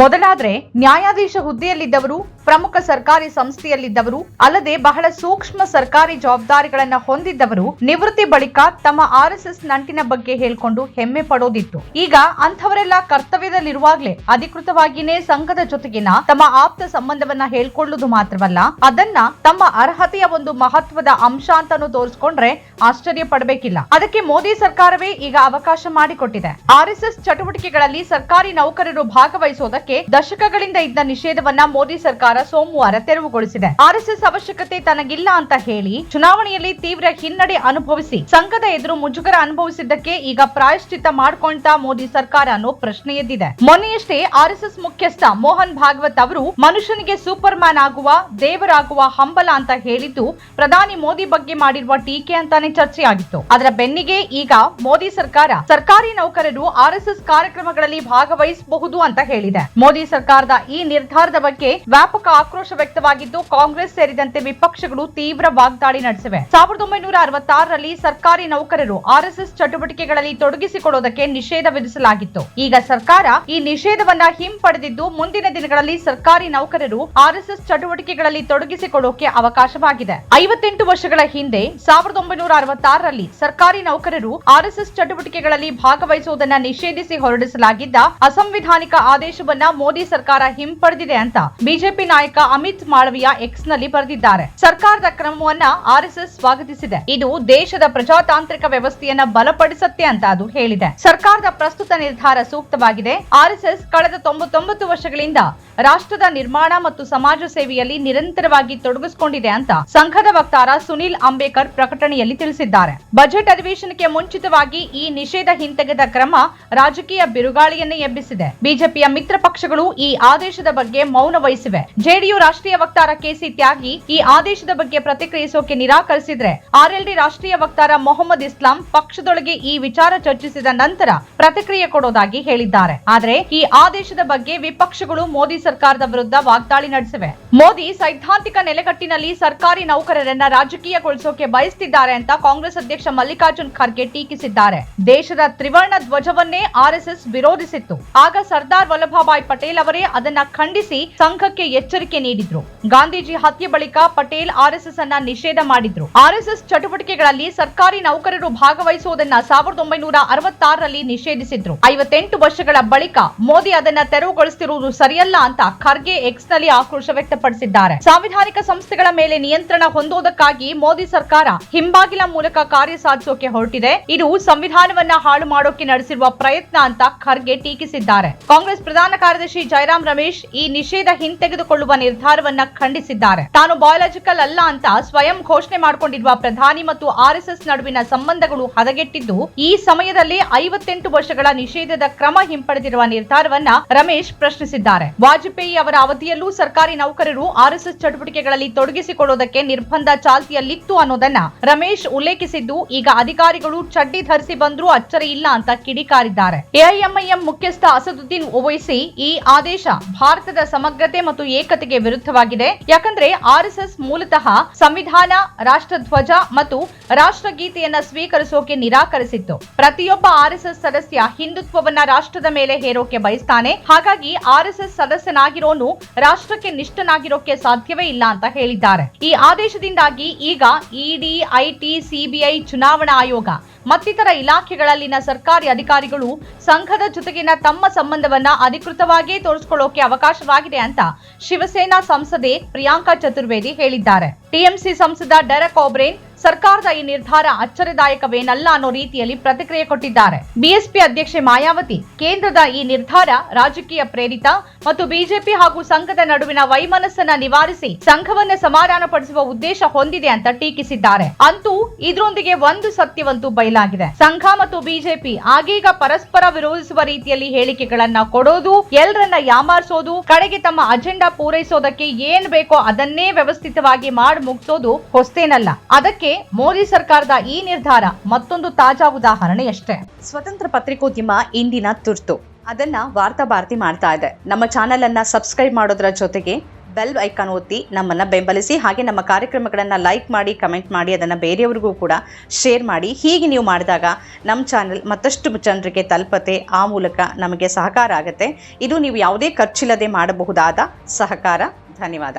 ಮೊದಲಾದ್ರೆ ನ್ಯಾಯಾಧೀಶ ಹುದ್ದೆಯಲ್ಲಿದ್ದವರು ಪ್ರಮುಖ ಸರ್ಕಾರಿ ಸಂಸ್ಥೆಯಲ್ಲಿದ್ದವರು, ಅಲ್ಲದೆ ಬಹಳ ಸೂಕ್ಷ್ಮ ಸರ್ಕಾರಿ ಜವಾಬ್ದಾರಿಗಳನ್ನ ಹೊಂದಿದ್ದವರು ನಿವೃತ್ತಿ ಬಳಿಕ ತಮ್ಮ ಆರ್ಎಸ್ಎಸ್ ನಂಟಿನ ಬಗ್ಗೆ ಹೇಳ್ಕೊಂಡು ಹೆಮ್ಮೆ ಪಡೋದಿತ್ತು. ಈಗ ಅಂಥವರೆಲ್ಲ ಕರ್ತವ್ಯದಲ್ಲಿರುವಾಗಲೇ ಅಧಿಕೃತವಾಗಿಯೇ ಸಂಘದ ಜೊತೆಗಿನ ತಮ್ಮ ಆಪ್ತ ಸಂಬಂಧವನ್ನ ಹೇಳ್ಕೊಳ್ಳುವುದು ಮಾತ್ರವಲ್ಲ, ಅದನ್ನ ತಮ್ಮ ಅರ್ಹತೆಯ ಒಂದು ಮಹತ್ವದ ಅಂಶ ಅಂತಾನು ತೋರಿಸಿಕೊಂಡ್ರೆ ಆಶ್ಚರ್ಯ ಪಡಬೇಕಿಲ್ಲ. ಅದಕ್ಕೆ ಮೋದಿ ಸರ್ಕಾರವೇ ಈಗ ಅವಕಾಶ ಮಾಡಿಕೊಟ್ಟಿದೆ. ಆರ್ಎಸ್ಎಸ್ ಚಟುವಟಿಕೆಗಳಲ್ಲಿ ಸರ್ಕಾರಿ ನೌಕರರು ಭಾಗವಹಿಸುವುದಕ್ಕೆ ದಶಕಗಳಿಂದ ಇದ್ದ ನಿಷೇಧವನ್ನ ಮೋದಿ ಸರ್ಕಾರ ಸೋಮವಾರ ತೆರವುಗೊಳಿಸಿದೆ. ಆರ್ಎಸ್ಎಸ್ ಅವಶ್ಯಕತೆ ತನಗಿಲ್ಲ ಅಂತ ಹೇಳಿ ಚುನಾವಣೆಯಲ್ಲಿ ತೀವ್ರ ಹಿನ್ನಡೆ ಅನುಭವಿಸಿ. ಸಂಘದ ಎದುರು ಮುಜುಗರ ಅನುಭವಿಸಿದ್ದಕ್ಕೆ ಈಗ ಪ್ರಾಯಶ್ಚಿತ್ತ ಮಾಡ್ಕೊಂತ ಮೋದಿ ಸರ್ಕಾರ ಅನ್ನೋ ಪ್ರಶ್ನೆ ಎದ್ದಿದೆ ಮೊನ್ನೆಯಷ್ಟೇ ಆರ್ಎಸ್ಎಸ್ ಮುಖ್ಯಸ್ಥ ಮೋಹನ್ ಭಾಗವತ್ ಅವರು ಮನುಷ್ಯನಿಗೆ ಸೂಪರ್ ಮ್ಯಾನ್ ಆಗುವ, ದೇವರಾಗುವ ಹಂಬಲ ಅಂತ ಹೇಳಿದ್ದು ಪ್ರಧಾನಿ ಮೋದಿ ಬಗ್ಗೆ ಮಾಡಿರುವ ಟೀಕೆ ಅಂತಾನೆ ಚರ್ಚೆಯಾಗಿತ್ತು. ಅದರ ಬೆನ್ನಿಗೆ ಈಗ ಮೋದಿ ಸರ್ಕಾರ, ಸರ್ಕಾರಿ ನೌಕರರು ಆರ್ಎಸ್ಎಸ್ ಕಾರ್ಯಕ್ರಮಗಳಲ್ಲಿ ಭಾಗವಹಿಸಬಹುದು ಅಂತ ಹೇಳಿದೆ. ಮೋದಿ ಸರ್ಕಾರದ ಈ ನಿರ್ಧಾರದ ಬಗ್ಗೆ ವ್ಯಾಪಕ ಆಕ್ರೋಶ ವ್ಯಕ್ತವಾಗಿದ್ದು, ಕಾಂಗ್ರೆಸ್ ಸೇರಿದಂತೆ ವಿಪಕ್ಷಗಳು ತೀವ್ರ ವಾಗ್ದಾಳಿ ನಡೆಸಿವೆ. ಸಾವಿರದ ಒಂಬೈನೂರ ಅರವತ್ತಾರರಲ್ಲಿ ಸರ್ಕಾರಿ ನೌಕರರು ಆರ್ಎಸ್ಎಸ್ ಚಟುವಟಿಕೆಗಳಲ್ಲಿ ತೊಡಗಿಸಿಕೊಳ್ಳುವುದಕ್ಕೆ ನಿಷೇಧ ವಿಧಿಸಲಾಗಿತ್ತು. ಈಗ ಸರ್ಕಾರ ಈ ನಿಷೇಧವನ್ನ ಹಿಂಪಡೆದಿದ್ದು, ಮುಂದಿನ ದಿನಗಳಲ್ಲಿ ಸರ್ಕಾರಿ ನೌಕರರು ಆರ್ಎಸ್ಎಸ್ ಚಟುವಟಿಕೆಗಳಲ್ಲಿ ತೊಡಗಿಸಿಕೊಳ್ಳೋಕೆ ಅವಕಾಶವಾಗಿದೆ. ಐವತ್ತೆಂಟು ವರ್ಷಗಳ ಹಿಂದೆ ಸಾವಿರದ ಒಂಬೈನೂರ ಅರವತ್ತಾರರಲ್ಲಿ ಸರ್ಕಾರಿ ನೌಕರರು ಆರ್ಎಸ್ಎಸ್ ಚಟುವಟಿಕೆಗಳಲ್ಲಿ ಭಾಗವಹಿಸುವುದನ್ನು ನಿಷೇಧಿಸಿ ಹೊರಡಿಸಲಾಗಿದ್ದ ಅಸಂವಿಧಾನಿಕ ಆದೇಶವನ್ನ ಮೋದಿ ಸರ್ಕಾರ ಹಿಂಪಡೆದಿದೆ ಅಂತ ಬಿಜೆಪಿ ನಾಯಕ ಅಮಿತ್ ಮಾಳವಿಯ ಎಕ್ಸ್ನಲ್ಲಿ ಬರೆದಿದ್ದಾರೆ. ಸರ್ಕಾರದ ಕ್ರಮವನ್ನ ಆರ್ಎಸ್ಎಸ್ ಸ್ವಾಗತಿಸಿದೆ. ಇದು ದೇಶದ ಪ್ರಜಾತಾಂತ್ರಿಕ ವ್ಯವಸ್ಥೆಯನ್ನ ಬಲಪಡಿಸುತ್ತೆ ಅಂತ ಅದು ಹೇಳಿದೆ. ಸರ್ಕಾರದ ಪ್ರಸ್ತುತ ನಿರ್ಧಾರ ಸೂಕ್ತವಾಗಿದೆ. ಆರ್ಎಸ್ಎಸ್ ಕಳೆದ ತೊಂಬತ್ತೊಂಬತ್ತು ವರ್ಷಗಳಿಂದ ರಾಷ್ಟ್ರದ ನಿರ್ಮಾಣ ಮತ್ತು ಸಮಾಜ ಸೇವೆಯಲ್ಲಿ ನಿರಂತರವಾಗಿ ತೊಡಗಿಸಿಕೊಂಡಿದೆ ಅಂತ ಸಂಘದ ವಕ್ತಾರ ಸುನಿಲ್ ಅಂಬೇಕರ್ ಪ್ರಕಟಣೆಯಲ್ಲಿ ತಿಳಿಸಿದ್ದಾರೆ. ಬಜೆಟ್ ಅಧಿವೇಶನಕ್ಕೆ ಮುಂಚಿತವಾಗಿ ಈ ನಿಷೇಧ ಹಿಂತೆಗೆದ ಕ್ರಮ ರಾಜಕೀಯ ಬಿರುಗಾಳಿಯನ್ನೇ ಎಬ್ಬಿಸಿದೆ. ಬಿಜೆಪಿಯ ಮಿತ್ರ ಪಕ್ಷಗಳು ಈ ಆದೇಶದ ಬಗ್ಗೆ ಮೌನ ವಹಿಸಿವೆ. ಜೆಡಿಯು ರಾಷ್ಟ್ರೀಯ ವಕ್ತಾರ ಕೆಸಿ ತ್ಯಾಗಿ ಈ ಆದೇಶದ ಬಗ್ಗೆ ಪ್ರತಿಕ್ರಿಯಿಸೋಕೆ ನಿರಾಕರಿಸಿದ್ರೆ ಆರ್ಎಲ್ಡಿ ರಾಷ್ಟ್ರೀಯ ವಕ್ತಾರ ಮೊಹಮ್ಮದ್ ಇಸ್ಲಾಂ ಪಕ್ಷದೊಳಗೆ ಈ ವಿಚಾರ ಚರ್ಚಿಸಿದ ನಂತರ ಪ್ರತಿಕ್ರಿಯೆ ಕೊಡೋದಾಗಿ ಹೇಳಿದ್ದಾರೆ. ಆದರೆ ಈ ಆದೇಶದ ಬಗ್ಗೆ ವಿಪಕ್ಷಗಳು ಮೋದಿ ಸರ್ಕಾರದ ವಿರುದ್ಧ ವಾಗ್ದಾಳಿ ನಡೆಸಿವೆ. ಮೋದಿ ಸೈದ್ಧಾಂತಿಕ ನೆಲೆಗಟ್ಟಿನಲ್ಲಿ ಸರ್ಕಾರಿ ನೌಕರರನ್ನ ರಾಜಕೀಯಗೊಳಿಸೋಕೆ ಬಯಸ್ತಿದ್ದಾರೆ ಅಂತ ಕಾಂಗ್ರೆಸ್ ಅಧ್ಯಕ್ಷ ಮಲ್ಲಿಕಾರ್ಜುನ್ ಖರ್ಗೆ ಟೀಕಿಸಿದ್ದಾರೆ. ದೇಶದ ತ್ರಿವರ್ಣ ಧ್ವಜವನ್ನೇ ಆರ್ಎಸ್ಎಸ್ ವಿರೋಧಿಸಿತ್ತು. ಆಗ ಸರ್ದಾರ್ ವಲ್ಲಭಭಾಯ್ ಪಟೇಲ್ ಅವರೇ ಅದನ್ನ ಖಂಡಿಸಿ ಸಂಘಕ್ಕೆ ಎಚ್ಚರಿಕೆ ನೀಡಿದ್ರು. ಗಾಂಧೀಜಿ ಹತ್ಯೆ ಬಳಿಕ ಪಟೇಲ್ ಆರ್ಎಸ್ಎಸ್ ಅನ್ನ ನಿಷೇಧ ಮಾಡಿದ್ರು. ಆರ್ಎಸ್ಎಸ್ ಚಟುವಟಿಕೆಗಳಲ್ಲಿ ಸರ್ಕಾರಿ ನೌಕರರು ಭಾಗವಹಿಸುವುದನ್ನ ಸಾವಿರದ ಒಂಬೈನೂರ ಅರವತ್ತಾರರಲ್ಲಿ ನಿಷೇಧಿಸಿದ್ರು. ಐವತ್ತೆಂಟು ವರ್ಷಗಳ ಬಳಿಕ ಮೋದಿ ಅದನ್ನ ತೆರವುಗೊಳಿಸುತ್ತಿರುವುದು ಸರಿಯಲ್ಲ ಅಂತ ಖರ್ಗೆ ಎಕ್ಸ್ನಲ್ಲಿ ಆಕ್ರೋಶ ವ್ಯಕ್ತಪಡಿಸಿದ್ದಾರೆ. ಸಾಂವಿಧಾನಿಕ ಸಂಸ್ಥೆಗಳ ಮೇಲೆ ನಿಯಂತ್ರಣ ಹೊಂದುವುದಕ್ಕಾಗಿ ಮೋದಿ ಸರ್ಕಾರ ಹಿಂಬಾಗಿಲ ಮೂಲಕ ಕಾರ್ಯ ಸಾಧಿಸೋಕೆ ಹೊರಟಿದೆ. ಇದು ಸಂವಿಧಾನವನ್ನ ಹಾಳು ಮಾಡೋಕೆ ನಡೆಸಿರುವ ಪ್ರಯತ್ನ ಅಂತ ಖರ್ಗೆ ಟೀಕಿಸಿದ್ದಾರೆ. ಕಾಂಗ್ರೆಸ್ ಪ್ರಧಾನ ಕಾರ್ಯದರ್ಶಿ ಜಯರಾಮ್ ರಮೇಶ್ ಈ ನಿಷೇಧ ಹಿಂತೆಗೆದುಕೊಳ್ಳುವ ನಿರ್ಧಾರವನ್ನ ಖಂಡಿಸಿದ್ದಾರೆ. ತಾನು ಬಯಾಲಜಿಕಲ್ ಅಲ್ಲ ಅಂತ ಸ್ವಯಂ ಘೋಷಣೆ ಮಾಡಿಕೊಂಡಿರುವ ಪ್ರಧಾನಿ ಮತ್ತು ಆರ್ಎಸ್ಎಸ್ ನಡುವಿನ ಸಂಬಂಧಗಳು ಹದಗೆಟ್ಟಿದ್ದು ಈ ಸಮಯದಲ್ಲಿ ಐವತ್ತೆಂಟು ವರ್ಷಗಳ ನಿಷೇಧದ ಕ್ರಮ ಹಿಂಪಡೆದಿರುವ ನಿರ್ಧಾರವನ್ನ ರಮೇಶ್ ಪ್ರಶ್ನಿಸಿದ್ದಾರೆ. ವಾಜಪೇಯಿ ಅವರ ಅವಧಿಯಲ್ಲೂ ಸರ್ಕಾರಿ ನೌಕರರು ಆರ್ಎಸ್ಎಸ್ ಚಟುವಟಿಕೆಗಳಲ್ಲಿ ತೊಡಗಿಸಿಕೊಳ್ಳುವುದಕ್ಕೆ ನಿರ್ಬಂಧ ಚಾಲ್ತಿಯಲ್ಲಿತ್ತು ಅನ್ನೋದನ್ನ ರಮೇಶ್ ಉಲ್ಲೇಖಿಸಿದ್ದು, ಈಗ ಅಧಿಕಾರಿಗಳು ಚಡ್ಡಿ ಧರಿಸಿ ಬಂದ್ರೂ ಅಚ್ಚರಿ ಇಲ್ಲ ಅಂತ ಕಿಡಿಕಾರಿದ್ದಾರೆ. ಎಐಎಂಐಎಂ ಮುಖ್ಯಸ್ಥ ಅಸದುದ್ದೀನ್ ಓವೈಸಿ ಈ ಆದೇಶ ಭಾರತದ ಸಮಗ್ರತೆ ಮತ್ತು ಏಕತೆಗೆ ವಿರುದ್ಧವಾಗಿದೆ. ಯಾಕಂದ್ರೆ ಆರ್ಎಸ್ಎಸ್ ಮೂಲತಃ ಸಂವಿಧಾನ, ರಾಷ್ಟ್ರಧ್ವಜ ಮತ್ತು ರಾಷ್ಟ್ರಗೀತೆಯನ್ನ ಸ್ವೀಕರಿಸೋಕೆ ನಿರಾಕರಿಸಿತ್ತು. ಪ್ರತಿಯೊಬ್ಬ ಆರ್ಎಸ್ಎಸ್ ಸದಸ್ಯ ಹಿಂದುತ್ವವನ್ನ ರಾಷ್ಟ್ರದ ಮೇಲೆ ಹೇರೋಕೆ ಬಯಸ್ತಾನೆ. ಹಾಗಾಗಿ ಆರ್ಎಸ್ಎಸ್ ಸದಸ್ಯನಾಗಿರೋನು ರಾಷ್ಟ್ರಕ್ಕೆ ನಿಷ್ಠನಾಗಿರೋಕೆ ಸಾಧ್ಯವೇ ಇಲ್ಲ ಅಂತ ಹೇಳಿದ್ದಾರೆ. ಈ ಆದೇಶದಿಂದಾಗಿ ಈಗ ಇಡಿ, ಐಟಿ, ಸಿಬಿಐ ಚುನಾವಣಾ ಆಯೋಗ ಮತ್ತಿತರ ಇಲಾಖೆಗಳಲ್ಲಿನ ಸರ್ಕಾರಿ ಅಧಿಕಾರಿಗಳು ಸಂಘದ ಜೊತೆಗಿನ ತಮ್ಮ ಸಂಬಂಧವನ್ನ ಅಧಿಕೃತವಾಗಿಯೇ ತೋರಿಸಿಕೊಳ್ಳೋಕೆ ಅವಕಾಶವಾಗಿದೆ ಅಂತ ಶಿವಸೇನಾ ಸಂಸದೆ ಪ್ರಿಯಾಂಕಾ ಚತುರ್ವೇದಿ ಹೇಳಿದ್ದಾರೆ. ಟಿಎಂಸಿ ಸಂಸದ ಡೆರಕ್ ಓಬ್ರೇನ್ ಸರ್ಕಾರದ ಈ ನಿರ್ಧಾರ ಅಚ್ಚರಿದಾಯಕವೇನಲ್ಲ ಅನ್ನೋ ರೀತಿಯಲ್ಲಿ ಪ್ರತಿಕ್ರಿಯೆ ಕೊಟ್ಟಿದ್ದಾರೆ. ಬಿಎಸ್ಪಿ ಅಧ್ಯಕ್ಷೆ ಮಾಯಾವತಿ, ಕೇಂದ್ರದ ಈ ನಿರ್ಧಾರ ರಾಜಕೀಯ ಪ್ರೇರಿತ ಮತ್ತು ಬಿಜೆಪಿ ಹಾಗೂ ಸಂಘದ ನಡುವಿನ ವೈಮನಸ್ಸನ್ನ ನಿವಾರಿಸಿ ಸಂಘವನ್ನ ಸಮಾಧಾನಪಡಿಸುವ ಉದ್ದೇಶ ಹೊಂದಿದೆ ಅಂತ ಟೀಕಿಸಿದ್ದಾರೆ. ಅಂತೂ ಇದರೊಂದಿಗೆ ಒಂದು ಸತ್ಯವಂತೂ ಬಯಲಾಗಿದೆ. ಸಂಘ ಮತ್ತು ಬಿಜೆಪಿ ಆಗೀಗ ಪರಸ್ಪರ ವಿರೋಧಿಸುವ ರೀತಿಯಲ್ಲಿ ಹೇಳಿಕೆಗಳನ್ನ ಕೊಡೋದು ಎಲ್ಲರನ್ನ ಯಾಮಾರಿಸೋದು, ಕಡೆಗೆ ತಮ್ಮ ಅಜೆಂಡಾ ಪೂರೈಸೋದಕ್ಕೆ ಏನ್ ಬೇಕೋ ಅದನ್ನೇ ವ್ಯವಸ್ಥಿತವಾಗಿ ಮಾಡಿ ಮುಗಿಸೋದು ಹೊಸ್ತೇನಲ್ಲ. ಅದಕ್ಕೆ ಮೋದಿ ಸರ್ಕಾರದ ಈ ನಿರ್ಧಾರ ಮತ್ತೊಂದು ತಾಜಾ ಉದಾಹರಣೆಯಷ್ಟೇ. ಸ್ವತಂತ್ರ ಪತ್ರಿಕೋದ್ಯಮ ಇಂದಿನ ತುರ್ತು. ಅದನ್ನ ವಾರ್ತಾ ಭಾರತಿ ಮಾಡ್ತಾ ಇದೆ. ನಮ್ಮ ಚಾನೆಲ್ ಅನ್ನ ಸಬ್ಸ್ಕ್ರೈಬ್ ಮಾಡೋದ್ರ ಜೊತೆಗೆ ಬೆಲ್ ಐಕಾನ್ ಒತ್ತಿ ನಮ್ಮನ್ನು ಬೆಂಬಲಿಸಿ ಹಾಗೆ ನಮ್ಮ ಕಾರ್ಯಕ್ರಮಗಳನ್ನು ಲೈಕ್ ಮಾಡಿ ಕಮೆಂಟ್ ಮಾಡಿ ಅದನ್ನು ಬೇರೆಯವ್ರಿಗೂ ಕೂಡ ಶೇರ್ ಮಾಡಿ. ಹೀಗೆ ನೀವು ಮಾಡಿದಾಗ ನಮ್ಮ ಚಾನೆಲ್ ಮತ್ತಷ್ಟು ಜನರಿಗೆ ತಲುಪತೆ ಆ ಮೂಲಕ ನಮಗೆ ಸಹಕಾರ ಆಗುತ್ತೆ. ಇದು ನೀವು ಯಾವುದೇ ಖರ್ಚಿಲ್ಲದೆ ಮಾಡಬಹುದಾದ ಸಹಕಾರ. ಧನ್ಯವಾದ.